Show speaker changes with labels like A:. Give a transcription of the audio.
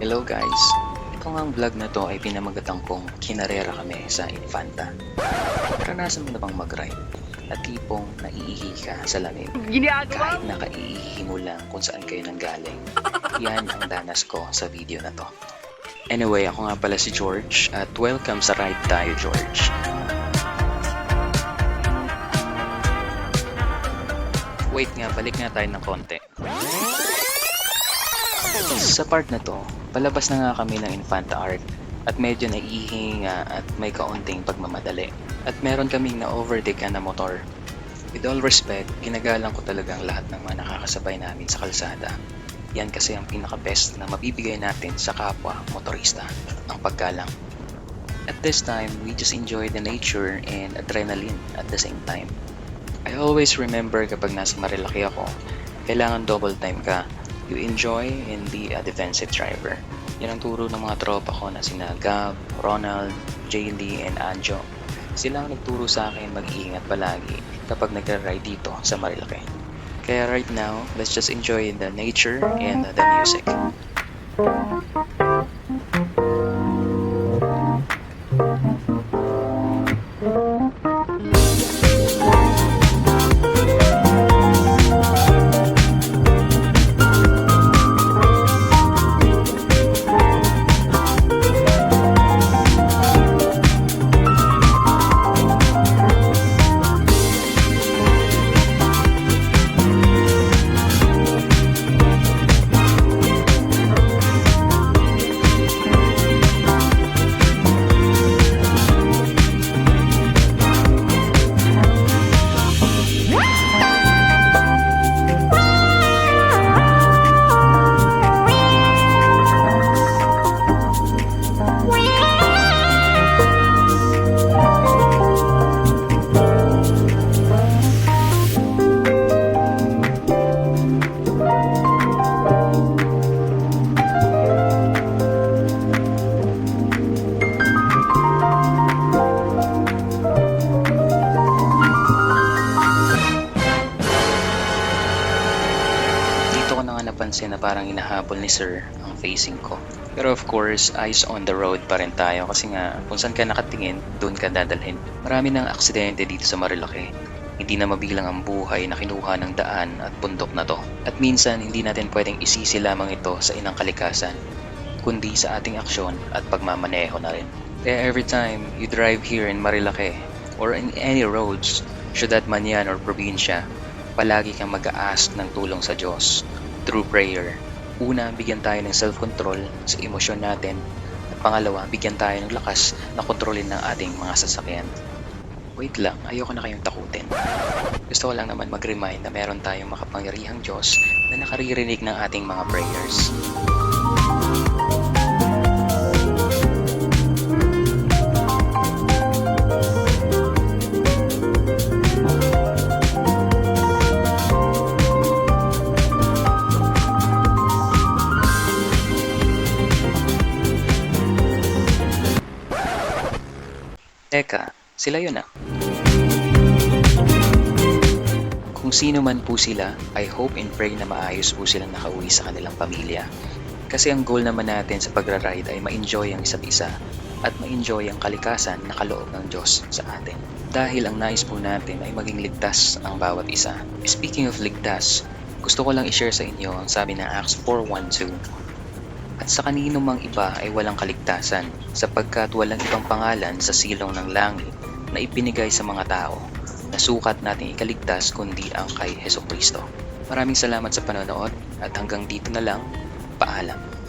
A: Hello guys! Ito nga ang vlog na to ay pinamagatan kong kinarera kami sa Infanta. Naranasan mo na bang mag-ride? Na tipong naiihi ka sa lamig. Kahit nakaiihi mo lang kung saan kayo nanggaling. Yan ang danas ko sa video na to. Anyway, ako nga pala si George at welcome sa Ride Tayo George. Wait nga, balik nga tayo ng konti. Sa part na to, palabas na nga kami ng Infanta Art at medyo naiihi nga at may kaunting pagmamadali. At meron kaming na-overtake na motor. With all respect, ginagalang ko talagang lahat ng mga nakakasabay namin sa kalsada. Yan kasi ang pinaka-best na mabibigay natin sa kapwa motorista, ang paggalang. At this time, we just enjoy the nature and adrenaline at the same time. I always remember kapag nasa Marilaki ako, kailangan double time ka. You enjoy and be a defensive driver. Yan ang turo ng mga tropa ko na sina Gab, Ronald, Jaylee, and Anjo. Sila ang nagturo sa akin mag-iingat palagi kapag nagra-ride dito sa Marilaki. Kaya right now, let's just enjoy the nature and the music. Dito ko na nga napansin na parang hinahabol ni Sir ang facing ko. Pero of course, eyes on the road pa rin tayo kasi nga kung saan ka nakatingin, doon ka dadalhin. Marami ng aksidente dito sa Marilaki. Hindi na mabilang ang buhay na kinuha ng daan at bundok na to. At minsan, hindi natin pwedeng isisi lamang ito sa inang kalikasan, kundi sa ating aksyon at pagmamaneho na rin. Kaya every time you drive here in Marilaki or in any roads, syudad man yan or probinsya, palagi kang mag-a-ask ng tulong sa Diyos through prayer. Una, bigyan tayo ng self-control sa emosyon natin. At pangalawa, bigyan tayo ng lakas na kontrolin ng ating mga sasakyan. Wait lang, ayoko na kayong takutin. Gusto ko lang naman mag-remind na meron tayong makapangyarihang Diyos na nakaririnig ng ating mga prayers. Teka, sila yun ah. Kung sino man po sila, I hope and pray na maayos po silang nakauwi sa kanilang pamilya. Kasi ang goal naman natin sa pagra-ride ay ma-enjoy ang isa't isa at ma-enjoy ang kalikasan na kaloob ng Diyos sa atin. Dahil ang nais po natin ay maging ligtas ang bawat isa. Speaking of ligtas, gusto ko lang i-share sa inyo ang sabi ng Acts 4.1.2 at sa kanino mang iba ay walang kaligtasan sapagkat walang ibang pangalan sa silong ng langit na ipinigay sa mga tao na sukat nating ikaligtas kundi ang kay Heso Kristo. Maraming salamat sa panonood at hanggang dito na lang, paalam.